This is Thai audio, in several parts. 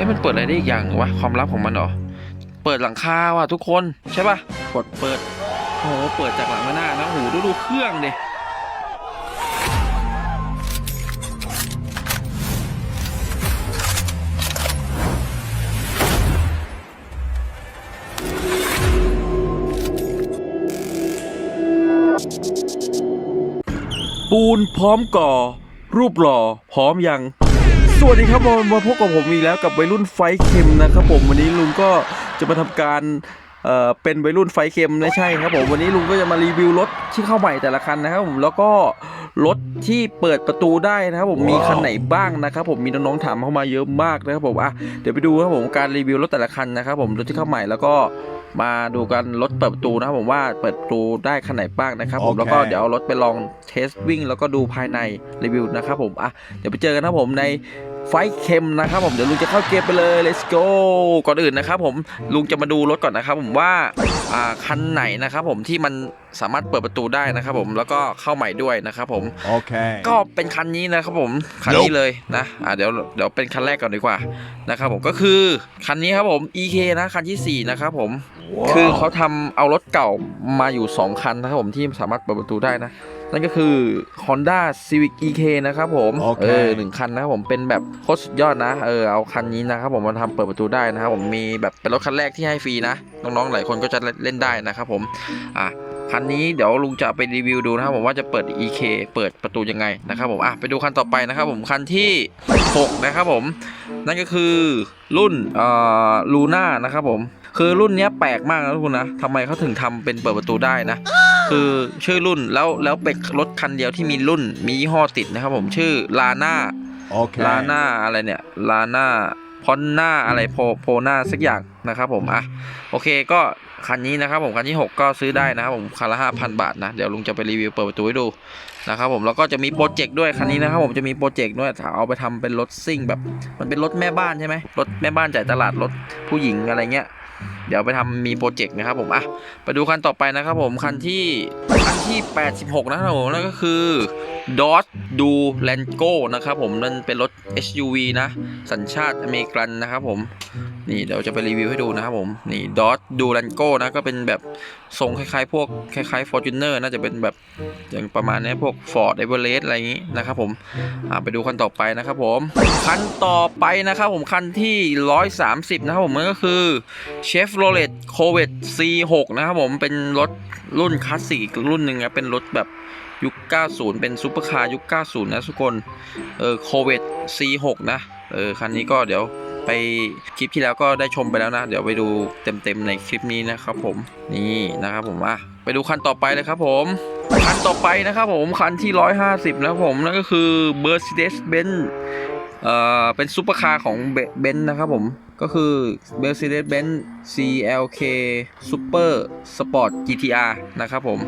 อ๊ะมันเปิดอะไรได้อีกอย่างวะความลับของมันเหรอเปิดหลังคาว่ะทุกคนใช่ปะกดเปิดโอ้โหเปิดจากหลังมาหน้านะโอ้โหดูดูเครื่องดิปูนพร้อมก่อ รูปหล่อพร้อมยัง สวัสดีครับมามาพบกับผมอีกแล้วกับวัยรุ่นไฟเค็มนะครับผมวันนี้ลุงก็จะมาทำการเอ่อเป็นวัยรุ่นไฟเค็มไม่ใช่ครับผมวันนี้ลุงก็จะมารีวิวรถที่เข้าใหม่แต่ละคันนะครับผมแล้วก็รถที่เปิดประตูได้นะครับผมมีคันไหนบ้างนะครับผมมีน้องๆถามเข้ามาเยอะมากนะครับผมอะเดี๋ยวไปดูครับผมการรีวิวรถแต่ละคันนะครับผมรถที่เข้าใหม่แล้วก็มาดูกันรถเปิดประตูนะครับผมว่าเปิดประตูได้คันไหนบ้างนะครับผมโอเคแล้วก็เดี๋ยวเอารถไปลองเทสวิ่งแล้วก็ดูภายในรีวิวนะครับผมอะเดี๋ยวไปเจอกันนะครับผมใน ไฟท์เค็มนะครับผมเดี๋ยวลุงจะเข้าเกมไปเลย let's go ก่อนอื่นนะครับผมลุงจะมาดูรถก่อนนะครับผมว่าอ่าคันไหนนะครับผมที่มันสามารถเปิดประตูได้นะครับผมแล้วก็เข้าใหม่ด้วยนะครับผม Okay. ก็เป็นคันนี้นะครับผมคันนี้เลยนะอ่าเดี๋ยวเดี๋ยวเป็นคันแรกก่อนดีกว่านะครับผมก็คือคันนี้ครับผม EK นะคันที่สี่นะครับผมคือเขาทำเอารถเก่ามาอยู่ 2 คันนะครับผมที่สามารถเปิดประตูได้นะ นั่นก็คือ Honda Civic EK นะครับผมโอเค เออหนึ่งคันนะครับผมเป็นแบบโคตรสุดยอดนะเออเอาคันนี้นะครับผมมาทำเปิดประตูได้นะครับผมมีแบบเป็นรถคันแรกที่ให้ฟรีนะน้องๆหลายคนก็จะเล่นได้นะครับผมอะคันนี้เดี๋ยวลุงจะไปรีวิวดูนะครับผมว่าจะเปิด EK เปิดประตูยังไงนะครับผมอะไปดูคันต่อไปนะครับผมคันที่6นะครับผม นั่นก็คือรุ่นเอ่อลูน่านะครับผม คือรุ่นเนี้ยแปลกมากนะทุกคนนะทำไมเขาถึงทำเป็นเปิดประตูได้นะ คือชื่อรุ่นแล้วแล้วเป็นรถคันเดียวที่มีรุ่นมียี่ห้อติดนะครับผมชื่อลาน่า Okay. ลาน่าอะไรเนี่ยลาน่าพอนน่าอะไรโพโพน่าสักอย่างนะครับผมอะโอเคก็คันนี้นะครับผมคันที่ 6 ก็ซื้อได้นะครับผมคันละ5,000บาทนะเดี๋ยวลุงจะไปรีวิวเปิดประตูให้ดูนะครับผมแล้วก็จะมีโปรเจกต์ด้วยคันนี้นะครับผมจะมีโปรเจกต์ด้วยเอาไปทำเป็นรถซิ่งแบบ มันเป็นรถแม่บ้านใช่ไหมรถแม่บ้านจ่ายตลาดรถผู้หญิงอะไรเงี้ย เดี๋ยวไปทำมีโปรเจกต์นะครับผมอะไปดูคันต่อไปนะครับผมคันที่คันที่ 86 นะครับผมนั่นก็คือ Dodge Du l a n g o นะครับผมนั่นเป็นรถ SUV นะ สัญชาติอเมริกันนะครับผม นี่เดี๋ยวจะไปรีวิวให้ดูนะครับผม นี่ Dodge Du Rango นะ ก็เป็นแบบทรงคล้ายๆ พวกคล้ายๆ Fortuner น่าจะเป็นแบบอย่างประมาณนี้พวก Ford Everest อะไรอย่างนี้นะครับผมไปดูคันต่อไปนะครับผมคันต่อไปนะครับผมคันที่ 130 นะครับผมมันก็คือ Chevrolet Corvette C6 นะครับผมเป็นรถรุ่นคลาสสิกรุ่นหนึ่งนะเป็นรถแบบยุค 90 เป็นซูเปอร์คาร์ยุค 90 นะทุกคน เออ Corvette C6 นะ เออ คันนี้ก็เดี๋ยว ไปคลิปที่แล้วก็ได้ชมไปแล้วนะ เดี๋ยวไปดูเต็มๆในคลิปนี้นะครับผมนี่นะครับผมอะไปดูคันต่อไปเลยครับผมคันต่อไปนะครับผมคันที่ 150นะครับผมนั่นก็คือ Mercedes-Benz เอ่อเป็นซูเปอร์คาร์ของเบนซ์นะครับผมก็คือ Mercedes-Benz CLK Super Sport GTR นะครับผม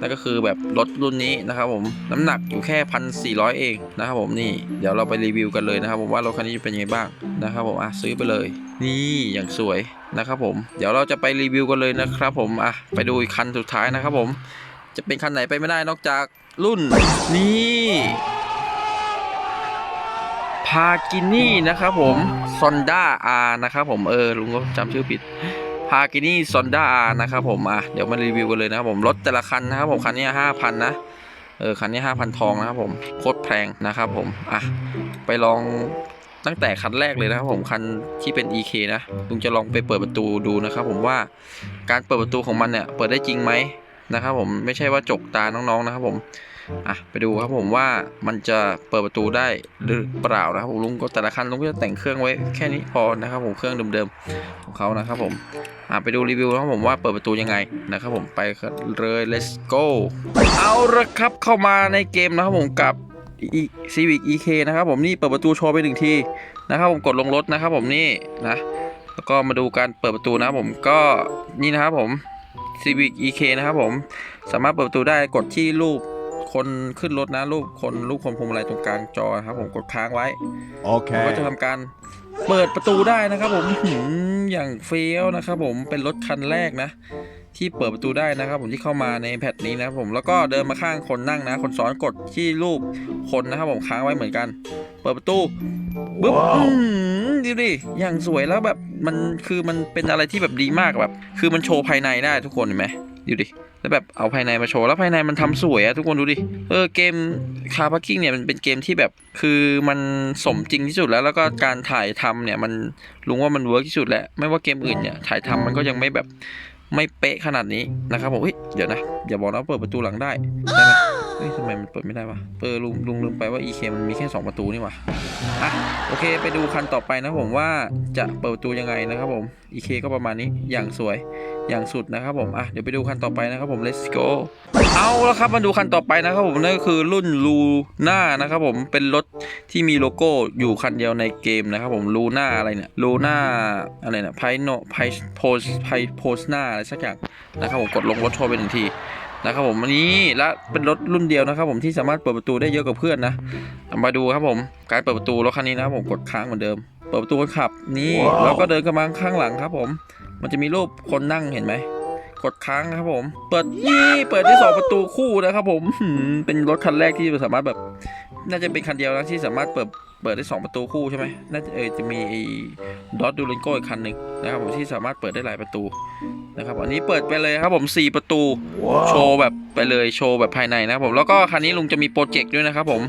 นั่นก็คือแบบรถรุ่นนี้นะครับผมน้ำหนักอยู่แค่พันสี่ร้อยเองนะครับผมนี่เดี๋ยวเราไปรีวิวกันเลยนะครับผมว่ารถคันนี้เป็นยังไงบ้างนะครับผมอะซื้อไปเลย นี่อย่างสวยนะครับผมเดี๋ยวเราจะไปรีวิวกันเลยนะครับผมอะไปดูอีกคันสุดท้ายนะครับผม จะเป็นคันไหนไปไม่ได้นอกจากรุ่นนี่พากินี่นะครับผมซอนด้าอานะครับผมเออลุงก็จำชื่อผิด พากินี่ซอนด้าอานะครับผมอะเดี๋ยวมารีวิวกันเลยนะครับผมรถแต่ละคันนะครับผมคันนี้ห้าพันนะเออคันนี้ห้าพันทองนะครับผมโคตรแพงนะครับผมอะไปลองตั้งแต่คันแรกเลยนะครับผมคันที่เป็น EK นะลุงจะลองไปเปิดประตูดูนะครับผมว่าการเปิดประตูของมันเนี่ยเปิดได้จริงไหมนะครับผมไม่ใช่ว่าจกตาน้องๆนะครับผม อะไปดูครับผมว่ามันจะเปิดประตูได้หรือเปล่านะครับลุงก็แต่ละคันลุงก็จะแต่งเครื่องไว้แค่นี้พอนะครับผมเครื่องเดิมๆของเขานะครับผมอะไปดูรีวิวนะครับผมว่าเปิดประตูยังไงนะครับผมไปเลย let's go เอาละครับเข้ามาในเกมนะครับผมกับ Civic EK นะครับผมนี่เปิดประตูโชว์ไปหนึ่งทีนะครับผมกดลงรถนะครับผมนี่นะแล้วก็มาดูการเปิดประตูนะครับผมก็นี่นะครับผม Civic EK นะครับผม สามารถเปิดประตูได้กดที่รูป คนขึ้นรถนะรูปคนรูปคนพวงมาลัยตรงกลางจอนะครับ ผมกดค้างไว้ก็จะ Okay. ทำการเปิดประตูได้นะครับผมหืมอย่างเฟี้ยวนะครับ ผมเป็นรถคันแรกนะ ที่เปิดประตูได้นะครับ ผมที่เข้ามาในแพทนี้นะครับผมแล้วก็เดินมาข้างคนนั่งนะ คนซ้อนกดที่รูปคนนะครับ ผมค้างไว้เหมือนกัน เปิดประตูบึ๊บว้าวอื้อหือดูดิอย่างสวยแล้วแบบมันคือมันเป็นอะไรที่แบบดีมากแบบ คือมันโชว์ภายในได้ทุกคนเห็นไหม ดูดิ แล้วแบบเอาภายในมาโชว์ แล้วภายในมันทำสวยอะทุกคนดูดิ เออเกมคาร์พักกิ้งเนี่ยมันเป็นเกมที่แบบ คือมันสมจริงที่สุดแล้ว แล้วก็การถ่ายทำเนี่ยมันลุงว่ามันเวิร์กที่สุดแล้ว ไม่ว่าเกมอื่นเนี่ยถ่ายทำมันก็ยังไม่แบบไม่เป๊ะขนาดนี้นะครับผมเฮ้ยเดี๋ยวนะ อย่าบอกนะเปิดประตูหลังได้ได้ไหมเฮ้ยทำไมมันเปิดไม่ได้วะเออลุงลุงลืมไปว่า EK มันมีแค่สองประตูนี่หว่าอะโอเคไปดูคันต่อไปนะผมว่าจะเปิดประตูยังไงนะครับผม EK ก็ประมาณนี้อย่างสวย อย่างสุดนะครับผมอะเดี๋ยวไปดูคันต่อไปนะครับผม let's go เอาแล้วครับมาดูคันต่อไปนะครับผมนั่นก็คือรุ่นลูน่านะครับผมเป็นรถที่มีโลโก้อยู่คันเดียวในเกมนะครับผมลูน่าอะไรเนี่ยลูน่าอะไรเนี่ยไพโนไพโพสไพโพสนาอะไรสักอย่างนะครับผมกดลงรถโชว์ไปหนึ่งทีนะครับผมอันนี้และเป็นรถรุ่นเดียวนะครับผมที่สามารถเปิดประตูได้เยอะกว่าเพื่อนนะมาดูครับผมการเปิดประตูรถคันนี้นะครับผมกดค้างเหมือนเดิม เปิดประตูคนขับนี่แล้วก็เดินกระมังข้างหลังครับผม มันจะมีรูปคนนั่งเห็นไหม กดค้างครับผม เปิดยี่เปิดที่สองประตูคู่นะครับผม เป็นรถคันแรกที่สามารถแบบ น่าจะเป็นคันเดียวนะที่สามารถเปิดเปิดได้สองประตูคู่ใช่ไหมน่าจะเออจะมีไอ้ดอทดูเลนโก้อีกคันหนึ่งนะครับผมที่สามารถเปิดได้หลายประตูนะครับอันนี้เปิดไปเลยครับผมสี่ประตู โชว์แบบไปเลยโชว์แบบภายในนะครับผมแล้วก็คันนี้ลุงจะมีโปรเจกต์ด้วยนะครับผม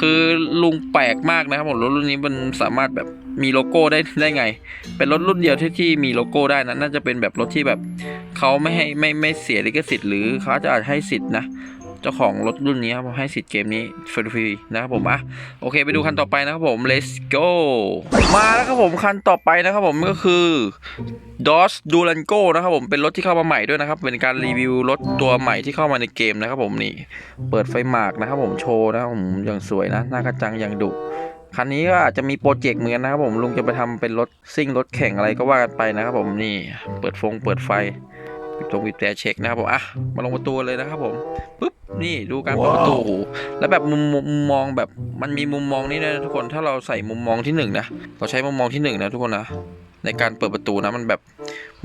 คือลุงแปลกมากนะครับผมรถรุ่นนี้มันสามารถแบบมีโลโก้ได้ได้ไง เป็นรถรุ่นเดียวที่ที่มีโลโก้ได้นะน่าจะเป็นแบบรถที่แบบเขาไม่ให้ไม่ไม่เสียลิขสิทธิ์หรือเขาจะอาจให้สิทธิ์นะ เจ้าของรถรุ่นนี้ครับผมให้สิทธิ์เกมนี้ฟรีๆนะครับผมอะโอเคไปดูคันต่อไปนะครับผม let's go มาแล้วครับผมคันต่อไปนะครับผมก็คือ Dodge Durango นะครับผมเป็นรถที่เข้ามาใหม่ด้วยนะครับ เป็นการรีวิวรถตัวใหม่ที่เข้ามาในเกมนะครับผมนี่เปิดไฟหมากนะครับผมโชว์นะครับผมอย่างสวยนะหน้ากระจังอย่างดุคันนี้ก็อาจจะมีโปรเจกต์เหมือนกันนะครับผมลุงจะไปทำเป็นรถซิ่งรถแข่งอะไรก็ว่ากันไปนะครับผมนี่เปิดฟงเปิดไฟ ปิดตรงปิดแต่เช็คนะครับผมอะมาลงประตูเลยนะครับผมปุ๊บนี่ดูการเปิดประตูโอ้โหแล้วแบบมุมมุมมุมมองแบบมันมีมุมมองนี่ด้วยนะทุกคนถ้าเราใส่มุมมองที่หนึ่งนะเราใช้มุมมองที่หนึ่งนะทุกคนนะในการเปิดประตูนะมันแบบ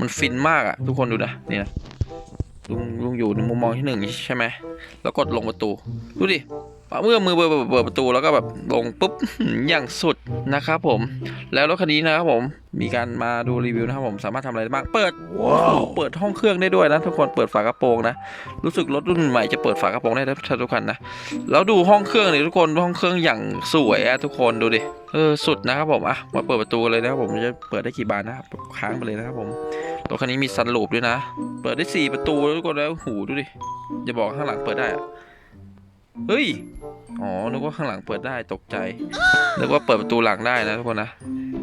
มันฟินมากอะทุกคนดูนะนี่นะลุงลุงอยู่ในมุมมองที่หนึ่งใช่ไหมแล้วกดลงประตูดูดิ เมื่อมือเปิดเปิดเปิดประตูแล้วก็แบบลงปุ๊บอย่างสุดนะครับผม แล้วรถคันนี้นะครับผมมีการมาดูรีวิวนะครับผมสามารถทำอะไรได้บ้างเปิดว้าวเปิดห้องเครื่องได้ด้วยนะทุกคนเปิดฝากระโปรงนะรู้สึกรถรุ่นใหม่จะเปิดฝากระโปรงได้ทุกคันนะแล้วดูห้องเครื่องนี่ทุกคนห้องเครื่องอย่างสวยอะทุกคนดูดิเออสุดนะครับผมอะมาเปิดประตูเลยนะครับผมจะเปิดได้กี่บานนะครับค้างไปเลยนะครับผมรถคันนี้มีซันลูปด้วยนะ เปิดได้สี่ประตูแล้วทุกคนแล้วหูดูดิอย่าบอกข้างหลังเปิดได้อะ เฮ้ย อ๋อ นึกว่าข้างหลังเปิดได้ตกใจ นึกว่าเปิดประตูหลังได้นะทุกคนนะ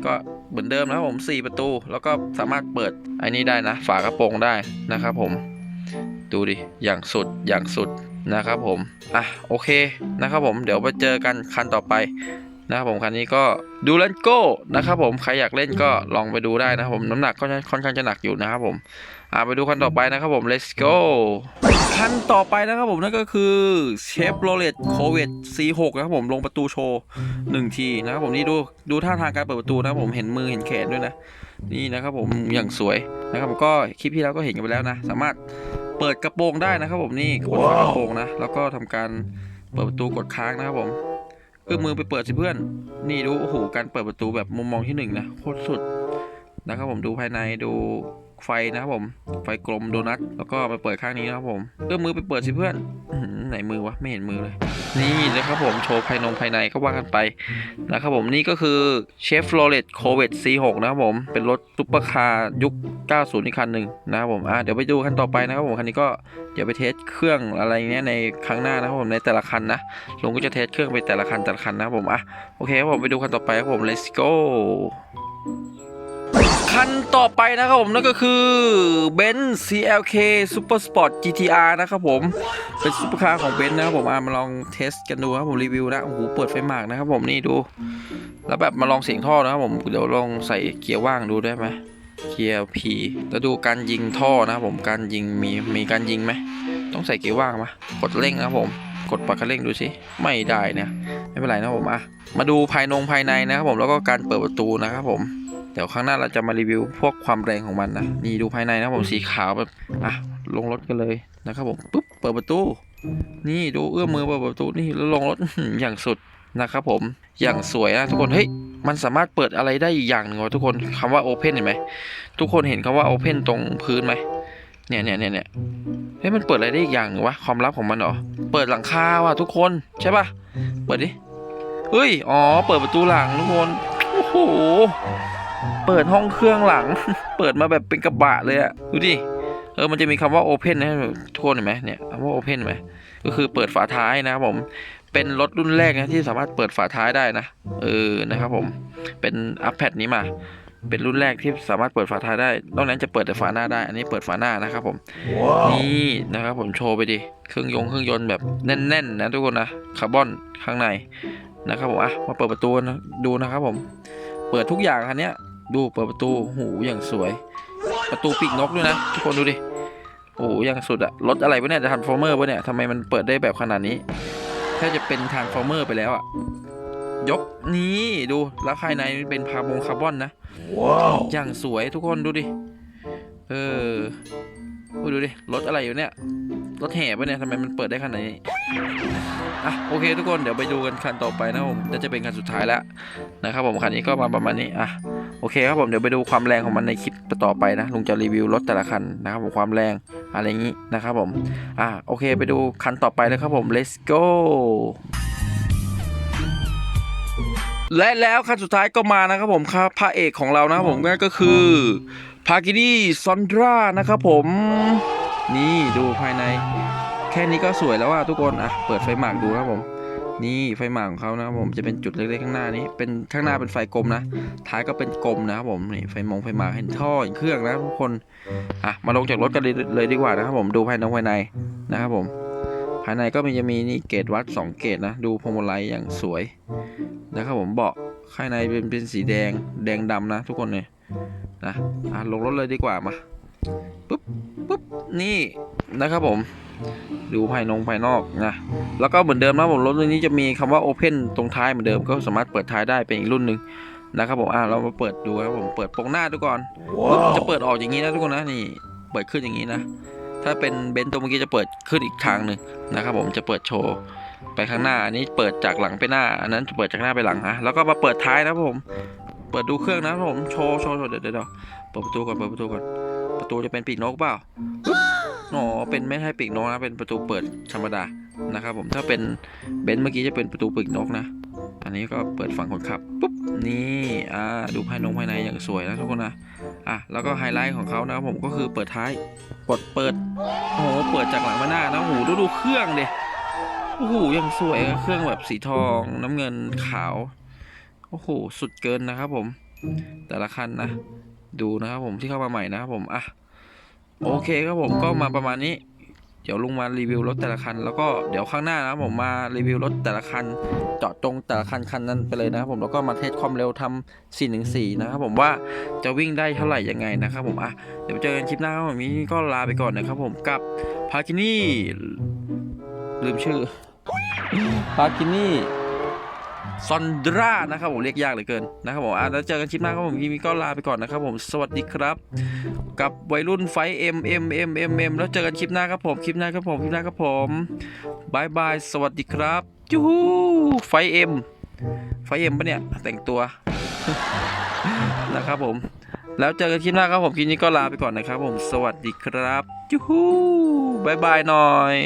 ก็เหมือนเดิมนะครับผม 4 ประตู แล้วก็สามารถเปิดไอ้นี้ได้นะ ฝากระโปรงได้นะครับผม ดูดิ อย่างสุด อย่างสุดนะครับผม อะ โอเคนะครับผม เดี๋ยวไปเจอกันคันต่อไปนะครับผมคันนี้ก็ดูเลนโก้นะครับผม ใครอยากเล่นก็ลองไปดูได้นะครับผม น้ำหนักก็ค่อนข้างจะหนักอยู่นะครับผม อ่าไปดูคันต่อไปนะครับผม let's go คันต่อไปนะครับผมนั่นก็คือเชฟโรเลตโคเวต C6 นะครับผมลงประตูโชว์หนึ่งทีนะครับผมนี่ดูดูท่าทางการเปิดประตูนะครับผมเห็นมือเห็นแขนด้วยนะ นี่นะครับผมอย่างสวยนะครับผมก็คลิปที่แล้วก็เห็นกันไปแล้วนะ สามารถเปิดกระโปรงได้นะครับผมนี่กดฝากระโปรงนะ แล้วก็ทำการเปิดประตูกดค้างนะครับผมเอื้อมมือไปเปิดสิเพื่อน นี่ดูโอ้โหการเปิดประตูแบบมุมมองที่หนึ่งนะโคตรสุดนะครับผมดูภายในดู ไฟนะครับผม ไฟกลมโดนัท แล้วก็ไปเปิดข้างนี้นะครับผมเอื้อมมือไปเปิดสิเพื่อนอไหนมือวะ ไม่เห็นมือเลย นี่นะครับผมโชว์ภายนงภายในก็ว่ากันไปนะครับผมนี่ก็คือเชฟโรเลตโคเวต C6 นะครับผมเป็นรถซุปเปอร์คาร์ยุค 90 อีกคันหนึ่งนะครับผมอะเดี๋ยวไปดูคันต่อไปนะครับผมคันนี้ก็เดี๋ยวไปเทสเครื่องอะไรเงี้ยในครั้งหน้านะครับผมในแต่ละคันนะลุงก็จะเทสเครื่องไปแต่ละคันแต่ละคันนะครับผมอะโอเคครับผมไปดูคันต่อไปครับผม let's go คันต่อไปนะครับผมนั่นก็คือ Benz CLK Super Sport GTR นะครับผม เป็นซุปเปอร์คาร์ของเบนซ์นะครับผมมาลองเทสกันดูครับผมรีวิวนะโอ้โหเปิดไฟหมากนะครับผมนี่ดู แล้วแบบมาลองเสียงท่อนะครับผมเดี๋ยวลองใส่เกียร์ว่างดูได้ไหมเกียร์ P แล้วดูการยิงท่อนะครับผมการยิงมีมีการยิงไหมต้องใส่เกียร์ว่างไหมกดเร่งนะครับผมกดปักคันเร่งดูสิไม่ได้เนี่ยไม่เป็นไรนะครับผมอะมาดูภายนงภายในนะครับผมแล้วก็การเปิดประตูนะครับผม เดี๋ยวครั้งหน้าเราจะมารีวิวพวกความแรงของมันนะนี่ดูภายในนะครับผมสีขาวแบบอะลงรถกันเลยนะครับผมปุ๊บเปิดประตู นี่ดูเอื้อมมือเปิดประตูนี่แล้วลงรถอื้อหืออย่างสุดนะครับผมอย่างสวยนะทุกคนเฮ้ยมันสามารถเปิดอะไรได้อีกอย่างหนึ่งวะทุกคนคำว่า Open เห็นไหมทุกคนเห็นคำว่า Open ตรงพื้นไหมเนี่ยเนี่ยเนี่ยเนี่ยเฮ้ยมันเปิดอะไรได้อีกอย่างหนึ่งวะความลับของมันเหรอเปิดหลังคาว่ะทุกคนใช่ปะเปิดดิเฮ้ยอ๋อเปิดประตูหลังทุกคนโอ้โห เปิดห้องเครื่องหลัง เปิดมาแบบเป็นกระบะเลยอะดูดิ เออ มันจะมีคำว่า Open นะทุกคนเห็นไหมเนี่ยคำว่า Open เห็นไหมก็คือเปิดฝาท้ายนะครับผม เป็นรถรุ่นแรกนะที่สามารถเปิดฝาท้ายได้นะ เออ นะครับผม เป็นอัพแพดนี้มา เป็นรุ่นแรกที่สามารถเปิดฝาท้ายได้ นอกนั้นจะเปิดแต่ฝาหน้าได้ อันนี้เปิดฝาหน้านะครับผมนี่นะครับผมโชว์ไปดิ เครื่องยงเครื่องยนต์แบบแน่นๆนะทุกคนนะ คาร์บอนข้างในนะครับผม อะ มาเปิดประตูนะดูนะครับผม เปิดทุกอย่างคันเนี้ย ดูเปิดประตูหูอย่างสวย ประตูปีกนกด้วยนะ ทุกคนดูดิโอ้โหอย่างสุดอะรถอะไรวะเนี่ยจะทันฟอร์เมอร์ปะเนี่ยทำไมมันเปิดได้แบบขนาดนี้แทบจะเป็นทางฟอร์เมอร์ไปแล้วอะยกนี้ดูแล้วภายในเป็นพาบงคาร์บอนนะอย่างสวยทุกคนดูดิเออโอ้ยดูดิรถอะไรอยู่เนี่ยรถแห่ปะเนี่ยทำไมมันเปิดได้ขนาดนี้อะโอเคทุกคนเดี๋ยวไปดูกันคันต่อไปนะครับผมน่าจะเป็นคันสุดท้ายแล้วนะครับผมคันนี้ก็มาประมาณนี้อะโอ เคครับผมเดี๋ยวไปดูความแรงของมันในคลิปต่อไปนะลุงจะรีวิวรถแต่ละคันนะครับผมความแรงอะไรอย่างนี้นะครับผมอะโอเคไปดูคันต่อไปเลยครับผม let's go และแล้วคันสุดท้ายก็มานะครับผมครับพระเอกของเรานะครับผมนั่นก็คือพากินี่ซอนดรานะครับผม นี่ดูภายใน แค่นี้ก็สวยแล้วอะทุกคนอะเปิดไฟหมากดูครับผม นี่ไฟหมาของเขานะครับผมจะเป็นจุดเล็กๆข้างหน้านี้ เป็นข้างหน้าเป็นไฟกลมนะ ท้ายก็เป็นกลมนะครับผมนี่ไฟมองไฟหมาเห็นท่อเห็นเครื่องนะทุกคนอะมาลงจากรถกันเลยดีกว่านะครับผมดูภายในภายในนะครับผมภายในก็มีจะมีนี่เกตวัด 2 เกตนะ ดูพวงมาลัยอย่างสวยนะครับผมเบาะข้างในเป็นเป็นสีแดงแดงดำนะ ทุกคนเลยนะอะลงรถเลยดีกว่ามาปุ๊บปุ๊บนี่นะครับผม ดูภายนงภายนอกนะแล้วก็เหมือนเดิมนะผมรถรุ่นนี้จะมีคำว่า Open ตรงท้ายเหมือนเดิมก็สามารถเปิดท้ายได้เป็นอีกรุ่นหนึ่งนะครับผมอะเรามาเปิดดูครับผมเปิดโปรงหน้าดูก่อนปุ๊บจะเปิดออกอย่างนี้นะทุกคนนะนี่เปิดขึ้นอย่างนี้นะ ถ้าเป็นเบนซ์ตัวเมื่อกี้จะเปิดขึ้นอีกทางหนึ่งนะครับผมจะเปิดโชว์ไปข้างหน้าอันนี้เปิดจากหลังไปหน้าอันนั้นจะเปิดจากหน้าไปหลังฮะแล้วก็มาเปิดท้ายนะครับผมเปิดดูเครื่องนะครับผมโชว์โชว์โชว์เดี๋ยวเดี๋ยวเดี๋ยวเปิดประตูก่อนเปิดประตูก่อนประตูจะเป็นปีกนกเปล่าปึ๊บ อ๋อเป็นไม่ใช่ปีกนกนะ เป็นประตูเปิดธรรมดานะครับผมถ้าเป็นเบนซ์เมื่อกี้จะเป็นประตูปีกนกนะ อันนี้ก็เปิดฝั่งคนขับปุ๊บนี่อ่าดูภายนงภายในอย่างสวยนะทุกคนนะอะแล้วก็ไฮไลท์ของเขานะครับผมก็คือเปิดท้ายกดเปิดโอ้โหเปิดจากหลังมาหน้านะโอ้โหดูดูเครื่องเดโอ้โหยังสวยเครื่องแบบสีทองน้ำเงินขาวโอ้โหสุดเกินนะครับผม แต่ละคันนะ ดูนะครับผมที่เข้ามาใหม่นะครับผมอะ โอเคครับผมก็มาประมาณนี้ เดี๋ยวลุงมารีวิวรถแต่ละคัน แล้วก็เดี๋ยวข้างหน้านะครับผมมารีวิวรถแต่ละคันเจาะจงแต่ละคันคันนั้นไปเลยนะครับผมแล้วก็มาเทสความเร็วทำ414นะครับผมว่าจะวิ่งได้เท่าไหร่ยังไงนะครับผมอะเดี๋ยวเจอกันคลิปหน้าครับผมนี้ก็ลาไปก่อนนะครับผมกับพาคินี่ลืมชื่อพาคินี่ ซอนดรานะครับผมเรียกยากเหลือเกินนะครับผมอะแล้วเจอกันคลิปหน้าครับผมนี้ก็ลาไปก่อนนะครับผมสวัสดีครับ กับวัยรุ่นไฟเอ็มเอ็มเอ็มเอ็มเอ็มแล้วเจอกันคลิปหน้าครับผมคลิปหน้าครับผมคลิปหน้าครับผมบายบายสวัสดีครับจูฮูไฟเอ็มไฟเอ็มปะเนี่ยแต่งตัวนะครับผม แล้วเจอกันคลิปหน้าครับผมคลิปนี้ก็ลาไปก่อนนะครับผมสวัสดีครับจูฮูบายบายหน่อย